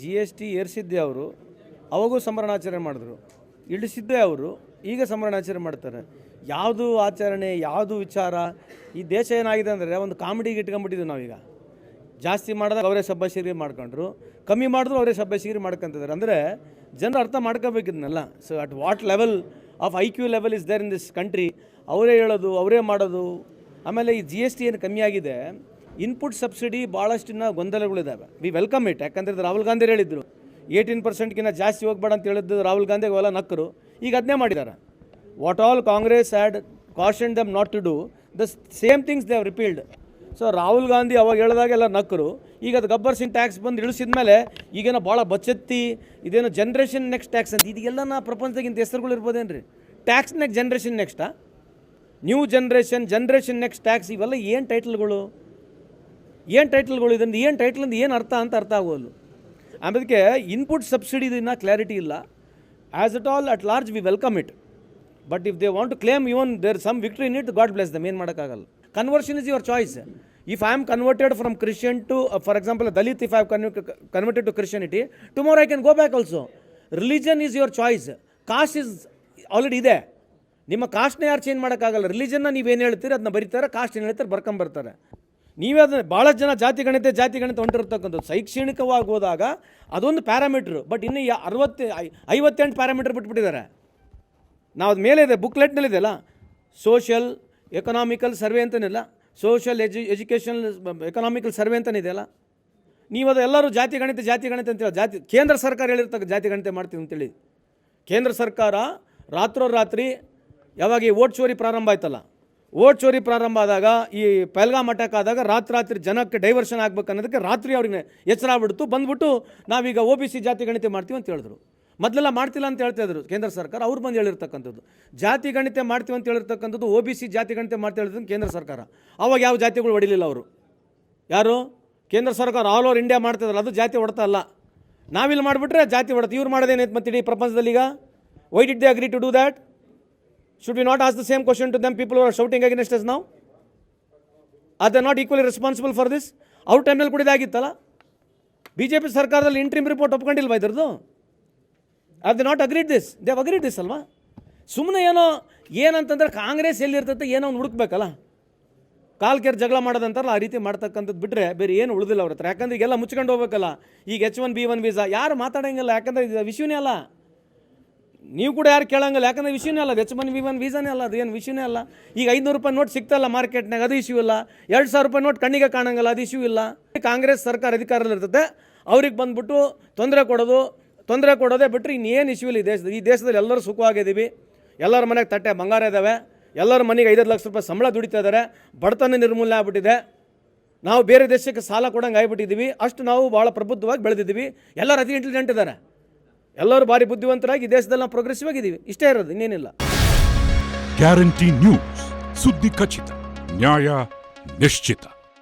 G S T ಏರಿಸಿದ್ದೆ ಅವರು, ಅವಾಗೂ ಸಂಭ್ರಮಾಚರಣೆ ಮಾಡಿದ್ರು. ಇಳಿಸಿದ್ದೇ ಅವರು, ಈಗ ಸಂಭ್ರಮಾಚರಣೆ ಮಾಡ್ತಾರೆ. ಯಾವುದು ಆಚರಣೆ, ಯಾವುದು ವಿಚಾರ, ಈ ದೇಶ ಏನಾಗಿದೆ ಅಂದರೆ ಒಂದು ಕಾಮಿಡಿಗೆ ನಾವು ನಾವೀಗ. ಜಾಸ್ತಿ ಮಾಡಿದಾಗ ಅವರೇ ಸಬ್ಬಸಿಗಿರಿ ಮಾಡ್ಕೊಂಡ್ರು, ಕಮ್ಮಿ ಮಾಡಿದ್ರು ಅವರೇ ಸಬ್ಬಸಿಗಿರಿ ಮಾಡ್ಕೊಂತಿದ್ದಾರೆ. ಅಂದರೆ ಜನರು ಅರ್ಥ ಮಾಡ್ಕೋಬೇಕಿದ್ನಲ್ಲ so at what level of I Q level is there in this country ಅವರೇ ಹೇಳೋದು, ಅವರೇ ಮಾಡೋದು. ಆಮೇಲೆ ಈ ಜಿ ಎಸ್ ಏನು ಕಮ್ಮಿ ಆಗಿದೆ ಇನ್ಪುಟ್ ಸಬ್ಸಿಡಿ ಭಾಳಷ್ಟಿನ ಗೊಂದಲಗಳಿದ್ದಾವೆ ವಿ ವೆಲ್ಕಮ್ ಇಟ್ ಯಾಕಂದರೆ ರಾಹುಲ್ ಗಾಂಧಿ ಹೇಳಿದ್ರು. ಏಯ್ಟೀನ್ ಪರ್ಸೆಂಟ್ಗಿಂತ ಜಾಸ್ತಿ ಹೋಗ್ಬೇಡ ಅಂತ ಹೇಳಿದ್ದು ರಾಹುಲ್ ಗಾಂಧಿ ಅವೆಲ್ಲ ನಕ್ಕರು. ಈಗ ಅದನ್ನೇ ಮಾಡಿದ್ದಾರೆ. What all Congress had caution them not to do the same things they have repealed so Rahul Gandhi ಅವಾಗ ಹೇಳಿದಾಗೆಲ್ಲ ನಕ್ಕರು. ಈಗ ಅದು ಗಬ್ಬರ್ ಸಿಂಗ್ ಟ್ಯಾಕ್ಸ್ ಬಂದು ಇಳಿಸಿದ ಮೇಲೆ ಈಗೇನೋ ಭಾಳ ಬಚತ್ತಿ ಇದೇನೋ ಜನ್ರೇಷನ್ ನೆಕ್ಸ್ಟ್ ಟ್ಯಾಕ್ಸ್ ಅಂತ ಇದೆಲ್ಲ ನಾ ಪ್ರಪಂಚದಾಗಿಂತ ಹೆಸರುಗಳು ಇರ್ಬೋದೇನು ರೀ tax next generation ನೆಕ್ಸ್ಟಾ new generation generation next tax ಇವೆಲ್ಲ ಏನು ಟೈಟಲ್ಗಳು ಏನು ಟೈಟಲ್ಗಳು ಇದರಿಂದ, ಏನು ಟೈಟ್ಲಿಂದ ಏನು ಅರ್ಥ ಅಂತ ಅರ್ಥ ಆಗೋದು. ಆಮೇಲೆ ಇನ್ಪುಟ್ ಸಬ್ಸಿಡಿದಿನ ಇನ್ನೂ ಕ್ಲಾರಿಟಿ ಇಲ್ಲ. As at all at large we welcome it but if they want to claim even their some victory in it God bless them ಏನು ಮಾಡೋಕ್ಕಾಗಲ್ಲ. Conversion is your choice if I am converted from Christian to for example Dalit if I converted to Christianity tomorrow I can go back also religion is your choice caste is already ಇದೆ ನಿಮ್ಮ ಕಾಸ್ಟ್ನ ಯಾರು change ಮಾಡೋಕ್ಕಾಗಲ್ಲ. ರಿಲಿಜನ್ನ ನೀವೇನು ಹೇಳ್ತೀರಿ ಅದನ್ನ ಬರೀತಾರೆ cost ಏನು ಹೇಳ್ತಾರೆ ಬರ್ಕೊಂಬರ್ತಾರೆ ನೀವೇ ಅದನ್ನು ಭಾಳ ಜನ ಜಾತಿ ಗಣಿತ ಜಾತಿ ಗಣಿತ ಹೊಂಟಿರ್ತಕ್ಕಂಥದ್ದು ಶೈಕ್ಷಣಿಕವಾಗಿ ಹೋದಾಗ ಅದೊಂದು ಪ್ಯಾರಾಮೀಟ್ರು. ಬಟ್ ಇನ್ನು ಯಾ ಅರವತ್ತು ಐವತ್ತೆಂಟು ಪ್ಯಾರಾಮೀಟ್ರ್ ಬಿಟ್ಬಿಟ್ಟಿದ್ದಾರೆ. ನಾವು ಅದು ಮೇಲೆ ಇದೆ, ಬುಕ್ಲೆಟ್ನಲ್ಲಿ ಇದೆಯಲ್ಲ social, economical survey ಅಂತನಿಲ್ಲ? Social edu education economical survey ಅಂತನಿದೆಯಲ್ಲ ನೀವು ಅದು ಎಲ್ಲರೂ ಜಾತಿ ಗಣಿತ ಜಾತಿ ಗಣಿತ ಅಂತೇಳಿ ಜಾತಿ, ಕೇಂದ್ರ ಸರ್ಕಾರ ಹೇಳಿರ್ತಕ್ಕ ಜಾತಿ ಗಣಿತ ಮಾಡ್ತೀವಿ ಅಂತೇಳಿ ಕೇಂದ್ರ ಸರ್ಕಾರ ರಾತ್ರೋರಾತ್ರಿ ಯಾವಾಗ ಈ ಓಟ್ ಚೋರಿ ಪ್ರಾರಂಭ ಆಯ್ತಲ್ಲ? ಓಟ್ ಚೋರಿ ಪ್ರಾರಂಭ ಆದಾಗ, ಈ ಪೆಲ್ಗಾಮ್ ಮಠಕ್ಕೆ ಆದಾಗ ರಾತ್ರಿ ರಾತ್ರಿ ಜನಕ್ಕೆ ಡೈವರ್ಷನ್ ಆಗ್ಬೇಕು ಅನ್ನೋದಕ್ಕೆ ರಾತ್ರಿ ಅವ್ರಿಗೆ ಎಚ್ಚರ ಆಗ್ಬಿಡ್ತು. ಬಂದ್ಬಿಟ್ಟು ನಾವೀಗ ಓ ಬಿ ಸಿ ಜಾತಿ ಗಣಿತ ಮಾಡ್ತೀವಿ ಅಂತ ಹೇಳಿದ್ರು. ಮೊದಲೆಲ್ಲ ಮಾಡ್ತಿಲ್ಲ ಅಂತ ಹೇಳ್ತಾ ಇದ್ರು ಕೇಂದ್ರ ಸರ್ಕಾರ. ಅವ್ರು ಬಂದು ಹೇಳಿರ್ತಕ್ಕಂಥದ್ದು. ಜಾತಿ ಗಣಿತ ಮಾಡ್ತೀವಿ ಅಂತ ಹೇಳಿರ್ತಕ್ಕಂಥದ್ದು ಓ ಬಿ ಸಿ ಜಾತಿ ಗಣಿತ ಮಾಡ್ತಾ ಕೇಂದ್ರ ಸರ್ಕಾರ. ಅವಾಗ ಯಾವ ಜಾತಿಗಳು ಹೊಡಿಲಿಲ್ಲ ಅವರು? ಯಾರು? ಕೇಂದ್ರ ಸರ್ಕಾರ ಆಲ್ ಓವರ್ ಇಂಡಿಯಾ ಮಾಡ್ತಿದ್ರಲ್ಲ ಅದು ಜಾತಿ ಹೊಡ್ತಾ ಅಲ್ಲ. ನಾವಿಲ್ಲಿ ಮಾಡಿಬಿಟ್ರೆ ಜಾತಿ ಹೊಡ್ತೀವಿ ಇವ್ರು ಮಾಡೋದೇನೈತೆ ಮತ್ತೆ ಇಡೀ ಪ್ರಪಂಚದಲ್ಲಿ ಈಗ why did they agree to do that should we not ask the same question to them people are shouting against us ನಾವು are they not equally responsible for this ಅವ್ರ ಟೈಮ್ನಲ್ಲಿ ಕೂಡ ಇದಾಗಿತ್ತಲ್ಲ ಬಿ ಜೆ ಪಿ ಸರ್ಕಾರದಲ್ಲಿ interim report ಒಪ್ಕೊಂಡಿಲ್ವಾ ಇದ್ರದ್ದು? Are they not agreed this they've agreed this ಅಲ್ವಾ? ಸುಮ್ಮನೆ ಏನೋ, ಏನಂತಂದ್ರೆ ಕಾಂಗ್ರೆಸ್ ಎಲ್ಲಿರ್ತೈತೆ, ಏನೋ ಅವ್ನು ಹುಡುಕ್ಬೇಕಲ್ಲ? ಕಾಲ್ ಕೇರ್ ಜಗಳ ಮಾಡೋದಂತಾರಲ್ಲ, ಆ ರೀತಿ ಮಾಡ್ತಕ್ಕಂಥದ್ದು ಬಿಟ್ಟರೆ ಬೇರೆ ಏನು ಉಳಿದಿಲ್ಲ ಅವ್ರ ಹತ್ರ. ಯಾಕಂದ್ರೆ ಈಗೆಲ್ಲ ಮುಚ್ಕೊಂಡು ಹೋಗ್ಬೇಕಲ್ಲ. ಈಗ H one B one visa ಯಾರು ಮಾತಾಡೋಂಗಿಲ್ಲ. ಯಾಕಂದ್ರೆ ಇದು ವಿಷಯನೇ ಅಲ್ಲ. ನೀವು ಕೂಡ ಯಾರು ಕೇಳಂಗಿಲ್ಲ. ಯಾಕಂದ್ರೆ ವಿಷಯನೇ ಅಲ್ಲ ಎಚ್ ಒನ್ ವಿ ಒನ್ ವೀಸಾನೇ ಅಲ್ಲ, ಅದು ಏನು ವಿಷಯನೇ ಅಲ್ಲ. ಈಗ ಐನೂರು ರೂಪಾಯಿ ನೋಟ್ ಸಿಗ್ತಲ್ಲ ಮಾರ್ಕೆಟ್ನಾಗ, ಅದು ಇಶ್ಯೂ ಇಲ್ಲ. ಎರಡು ಸಾವಿರ ರೂಪಾಯಿ ನೋಟ್ ಕಣ್ಣಿಗೆ ಕಾಣಂಗಿಲ್ಲ, ಅದು ಇಶ್ಯೂ ಇಲ್ಲ. ಕಾಂಗ್ರೆಸ್ ಸರ್ಕಾರ ಅಧಿಕಾರದಲ್ಲಿ ಇರ್ತದೆ, ಅವ್ರಿಗೆ ಬಂದ್ಬಿಟ್ಟು ತೊಂದರೆ ಕೊಡೋದು, ತೊಂದರೆ ಕೊಡೋದೇ ಬಿಟ್ಟರೆ ಇನ್ನೇನು ಇಶ್ಯೂ ಇಲ್ಲ ಈ ದೇಶದ, ಈ ದೇಶದಲ್ಲಿ ಎಲ್ಲರೂ ಸುಖವಾಗಿದ್ದೀವಿ. ಎಲ್ಲರ ಮನೆಗೆ ತಟ್ಟೆ ಬಂಗಾರ ಇದ್ದಾವೆ ಎಲ್ಲರ ಮನೆಗೆ ಐದೈದು ಲಕ್ಷ ರೂಪಾಯಿ ಸಂಬಳ ದುಡಿತಾ ಇದ್ದಾರೆ. ಬಡತನ ನಿರ್ಮೂಲನೆ ಆಗ್ಬಿಟ್ಟಿದೆ. ನಾವು ಬೇರೆ ದೇಶಕ್ಕೆ ಸಾಲ ಕೊಡಂಗೆ ಆಗ್ಬಿಟ್ಟಿದ್ದೀವಿ. ಅಷ್ಟು ನಾವು ಭಾಳ ಪ್ರಬುದ್ಧವಾಗಿ ಬೆಳೆದಿದ್ದೀವಿ. ಎಲ್ಲರೂ ಅತಿ ಇಂಟೆಲಿಜೆಂಟ್ ಇದ್ದಾರೆ. ಎಲ್ಲರೂ ಭಾರಿ ಬುದ್ಧಿವಂತರಾಗಿ ದೇಶದಲ್ಲಿ ನಾವು ಪ್ರೋಗ್ರೆಸಿವ್ ಆಗಿದ್ದೀವಿ. ಇಷ್ಟೇ ಇರೋದು, ಇನ್ನೇನಿಲ್ಲ. ಗ್ಯಾರಂಟಿ ನ್ಯೂಸ್ ಸುದ್ದಿ ಖಚಿತ, ನ್ಯಾಯ ನಿಶ್ಚಿತ.